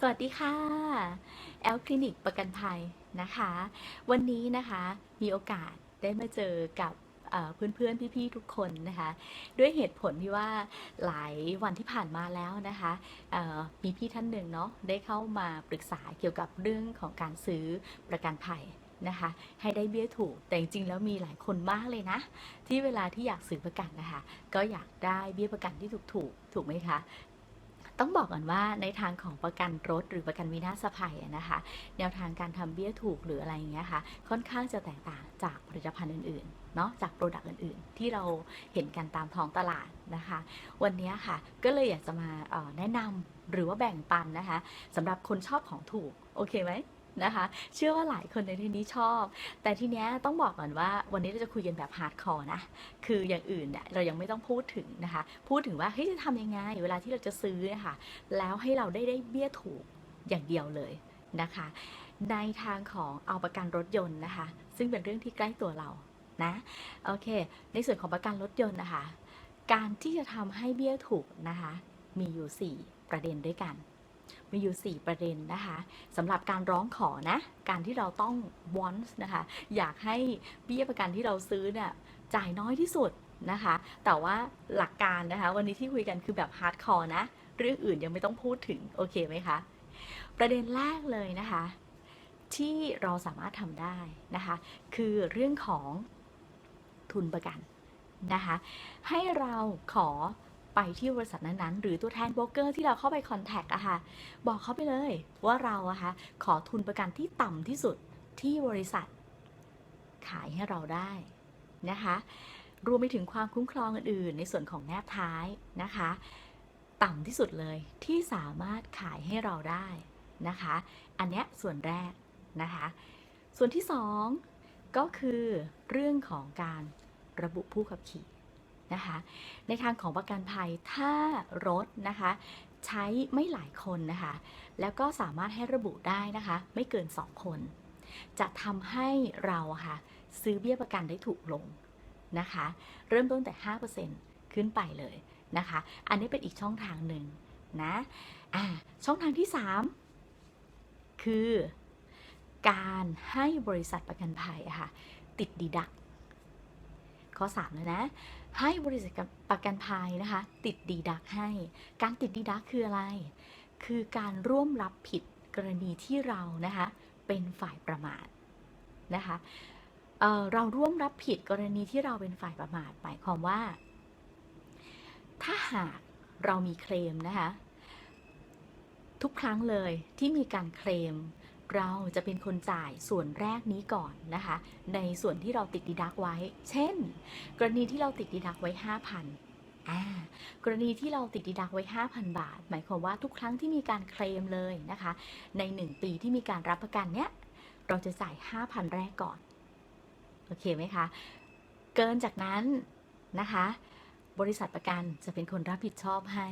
สวัสดีค่ะ แอลคลินิกประกันภัยนะคะ วันนี้นะคะมีโอกาสได้มาเจอกับเอ่อเพื่อนๆ พี่ๆ ทุกคนนะคะ ด้วยเหตุผลที่ว่าหลายวันที่ผ่านมาแล้วนะคะมีพี่ท่านหนึ่งเนาะได้เข้ามาปรึกษาเกี่ยวกับเรื่องของการซื้อประกันภัยนะคะให้ได้เบี้ยถูกแต่จริงๆแล้วมีหลายคนมากเลยนะ ที่เวลาที่อยากซื้อประกันนะคะ ก็อยากได้เบี้ยประกันที่ถูกๆถูกไหมคะ ต้องบอกก่อนว่าในทางของประกันรถหรือประกันวินาศภัยนะคะ แนวทางการทำเบี้ยถูกหรืออะไรอย่างเงี้ยค่ะ ค่อนข้างจะแตกต่างจากผลิตภัณฑ์อื่นๆเนาะจากโปรดักต์อื่นๆ ที่เราเห็นกันตามท้องตลาดนะคะ วันนี้ค่ะก็เลยอยากจะมาแนะนำหรือว่าแบ่งปันนะคะสำหรับคนชอบของถูก โอเคไหม นะคะ เชื่อว่าหลายคนในที่นี้ชอบ แต่ทีเนี้ยต้องบอกก่อนว่าวันนี้เราจะคุยกันแบบฮาร์ดคอร์นะ คืออย่างอื่นเนี่ยเรายังไม่ต้องพูดถึงนะคะ พูดถึงว่าเฮ้ยจะทำยังไงเวลาที่เราจะซื้อนะคะแล้วให้เราได้ได้เบี้ยถูกอย่างเดียวเลยนะคะ ในทางของเอาประกันรถยนต์นะคะ ซึ่งเป็นเรื่องที่ใกล้ตัวเรานะโอเค ในส่วนของประกันรถยนต์นะคะ การที่จะทำให้เบี้ยถูกนะคะ มีอยู่ 4 ประเด็นด้วยกัน มีอยู่ 4 ประเด็นนะคะสำหรับการร้องขอนะ การที่เราต้อง want นะคะ อยากให้เบี้ยประกันที่เราซื้อเนี่ยจ่ายน้อยที่สุดนะคะ แต่ว่าหลักการนะคะ วันนี้ที่คุยกันคือแบบฮาร์ดคอร์นะ เรื่องอื่นยังไม่ต้องพูดถึง โอเคไหมคะ ประเด็นแรกเลยนะคะ ที่เราสามารถทำได้นะคะ คือเรื่องของทุนประกันนะคะ ให้เราขอ ไปที่บริษัทนั้นๆ หรือตัวแทนโบรกเกอร์ที่เราเข้าไปคอนแทคอะค่ะ บอกเขาไปเลยว่าเราอะคะขอทุนประกันที่ต่ำที่สุดที่บริษัท ขายให้เราได้นะคะ รวมไปถึงความคุ้มครองอื่นๆ ในส่วนของแนบท้ายนะคะ ต่ำที่สุดเลยที่สามารถขายให้เราได้นะคะ อันนี้ส่วนแรกนะคะ ส่วนที่สองก็คือเรื่องของการระบุผู้ขับขี่ นะคะ ในทางของประกันภัยถ้ารถนะคะใช้ไม่หลายคนนะคะ แล้วก็สามารถให้ระบุได้นะคะ ไม่เกิน 2 คน จะทำให้เราค่ะซื้อเบี้ยประกันได้ถูกลงนะคะ เริ่มต้นแต่ 5%ขึ้นไปเลยนะคะ อันนี้เป็นอีกช่องทางหนึ่งนะอ่าช่องทางที่ 3 คือการให้บริษัทประกันภัยค่ะติดดีดัก ข้อ 3 แล้วนะ ให้บริษัทประกันภัยนะคะ ติดดีดักให้ การติดดีดักคืออะไร คือการร่วมรับผิดกรณีที่เรานะคะเป็นฝ่ายประมาทนะคะเเราร่วมรับผิดกรณีที่เราเป็นฝ่ายประมาทหมายความว่า ถ้าหากเรามีเคลมนะคะทุกครั้งเลยที่มีการเคลม เราจะเป็นคนจ่ายส่วนแรกนี้ก่อนนะคะ ในส่วนที่เราติดดีดักไว้ เช่น กรณีที่เราติดดีดักไว้ 5,000อ่ากรณีที่เราติดดีดักไว้ 5,000 บาท หมายความว่าทุกครั้งที่มีการเคลมเลยนะคะ ใน 1 ปีที่มีการรับประกันเนี้ยเราจะจ่าย 5,000 แรกก่อน โอเคไหมคะ เกินจากนั้นนะคะ บริษัทประกันจะเป็นคนรับผิดชอบให้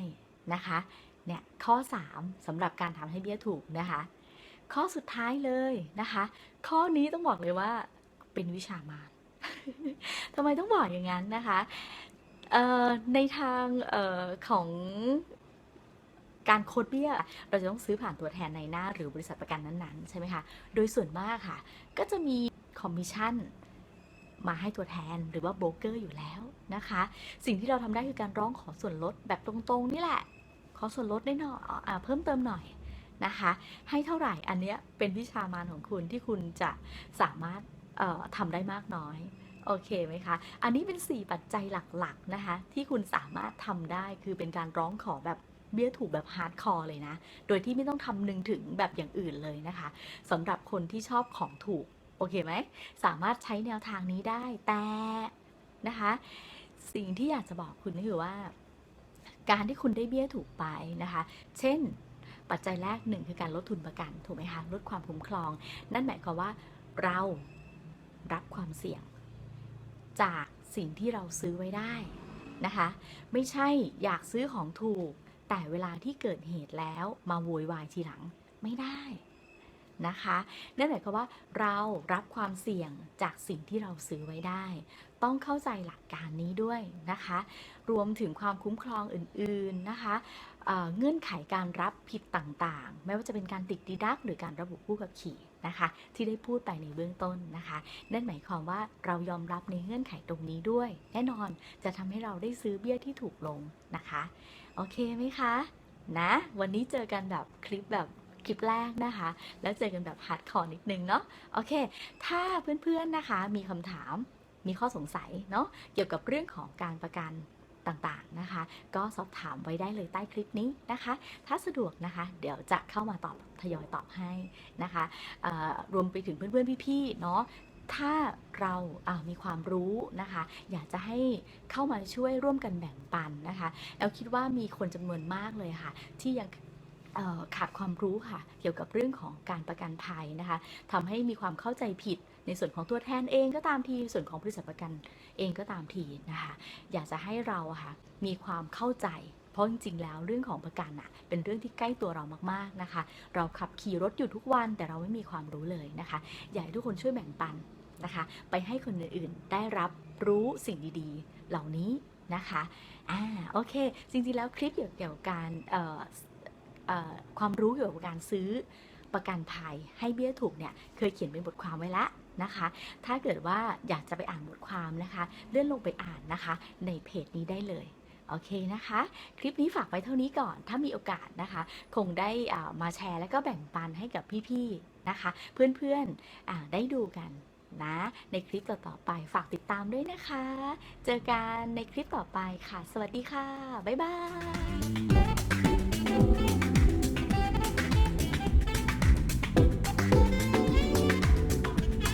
นะคะ เนี่ยข้อ 3สำหรับการทำให้เบี้ยถูกนะคะ ข้อสุดท้ายเลยนะคะ ข้อนี้ต้องบอกเลยว่าเป็นวิชามารทำไมต้องบอกอย่างนั้นนะคะในทางออของการโคดเบี้ย เราจะต้องซื้อผ่านตัวแทนในหน้า หรือบริษัทประกันนั้นๆ ใช่ไหมคะ โดยส่วนมากค่ะ ก็จะมีคอมมิชชั่นมาให้ตัวแทนหรือว่าโบรกเกอร์อยู่แล้วนะคะ สิ่งที่เราทำได้คือการร้องขอส่วนลดแบบตรงๆ นี่แหละ ขอส่วนลดได้หน่อยอเพิ่มเติมหน่อย นะคะ ให้เท่าไหร่อันเนี้ยเป็นวิชามารของคุณที่คุณจะสามารถทำได้มากน้อยโอเคไหมคะ อันนี้เป็น 4 ปัจจัยหลักๆนะคะ ที่คุณสามารถทำได้คือเป็นการร้องขอแบบเบี้ยถูกแบบฮาร์ดคอร์เลยนะ โดยที่ไม่ต้องทำนึงถึงแบบอย่างอื่นเลยนะคะสำหรับคนที่ชอบของถูก โอเคไหม สามารถใช้แนวทางนี้ได้แต่นะคะ สิ่งที่อยากจะบอกคุณก็คือว่า การที่คุณได้เบี้ยถูกไปนะคะ เช่น ปัจจัยแรกหนึ่งคือการลดทุนประกันถูกไหมคะลดความคุ้มครอง นั่นหมายความว่าเรารับความเสี่ยง จากสิ่งที่เราซื้อไว้ได้นะคะ ไม่ใช่อยากซื้อของถูก แต่เวลาที่เกิดเหตุแล้วมาโวยวายทีหลังไม่ได้นะคะนั่นหมายความว่าเรารับความเสี่ยงจากสิ่งที่เราซื้อไว้ได้ ต้องเข้าใจหลักการนี้ด้วยนะคะ รวมถึงความคุ้มครองอื่นๆนะคะ เงื่อนไขการรับผิดต่างๆ ไม่ว่าจะเป็นการติดดีดักหรือการระบุผู้ขับขี่นะคะที่ได้พูดไปในเบื้องต้นนะคะ นั่นหมายความว่าเรายอมรับในเงื่อนไขตรงนี้ด้วย แน่นอนจะทำให้เราได้ซื้อเบี้ยที่ถูกลงนะคะ โอเคไหมคะนะวันนี้เจอกันแบบคลิปแบบคลิปแรกนะคะ แล้วเจอกันแบบฮาร์ดคอร์นิดนึงเนาะโอเค ถ้าเพื่อนๆนะคะมีคำถามมีข้อสงสัยเนาะเกี่ยวกับเรื่องของการประกัน ต่างๆนะคะ ก็สอบถามไว้ได้เลยใต้คลิปนี้นะคะ ถ้าสะดวกนะคะ เดี๋ยวจะเข้ามาตอบทยอยตอบให้นะคะรวมไปถึงเพื่อนๆพี่ๆเนาะถ้าเราามีความรู้นะคะ อยากจะให้เข้ามาช่วยร่วมกันแบ่งปันนะคะแอลคิดว่ามีคนจำนวนมากเลยค่ะ ที่ยังขาดความรู้ค่ะ เกี่ยวกับเรื่องของการประกันภัยนะคะทำให้มีความเข้าใจผิด ในส่วนของตัวแทนเองก็ตามทีส่วนของบริษัทประกันเองก็ตามทีนะคะอยากจะให้เราค่ะมีความเข้าใจเพราะจริงๆ แล้วเรื่องของประกันอะเป็นเรื่องที่ใกล้ตัวเรามากๆนะคะ เราขับขี่รถอยู่ทุกวันแต่เราไม่มีความรู้เลยนะคะ อยากให้ทุกคนช่วยแบ่งปันนะคะ ไปให้คนอื่นๆ ได้รับรู้สิ่งดีๆ เหล่านี้นะคะ อ่า โอเค จริงๆ แล้วคลิปเกี่ยวกับการความรู้เกี่ยวกับการซื้อประกันภัยให้เบี้ยถูกเนี่ย เคยเขียนเป็นบทความไว้แล้ว นะคะ ถ้าเกิดว่าอยากจะไปอ่านบทความนะคะ เลื่อนลงไปอ่านนะคะ ในเพจนี้ได้เลยโอเคนะคะ คลิปนี้ฝากไว้เท่านี้ก่อน ถ้ามีโอกาสนะคะ คงได้ามาแชร์แล้วก็แบ่งปันให้กับพี่ๆนะคะ เพื่อนๆได้ดูกันนะ ในคลิปต่อๆไปฝากติดตามด้วยนะคะ เจอกันในคลิปต่อไปค่ะ สวัสดีค่ะ บ๊ายบาย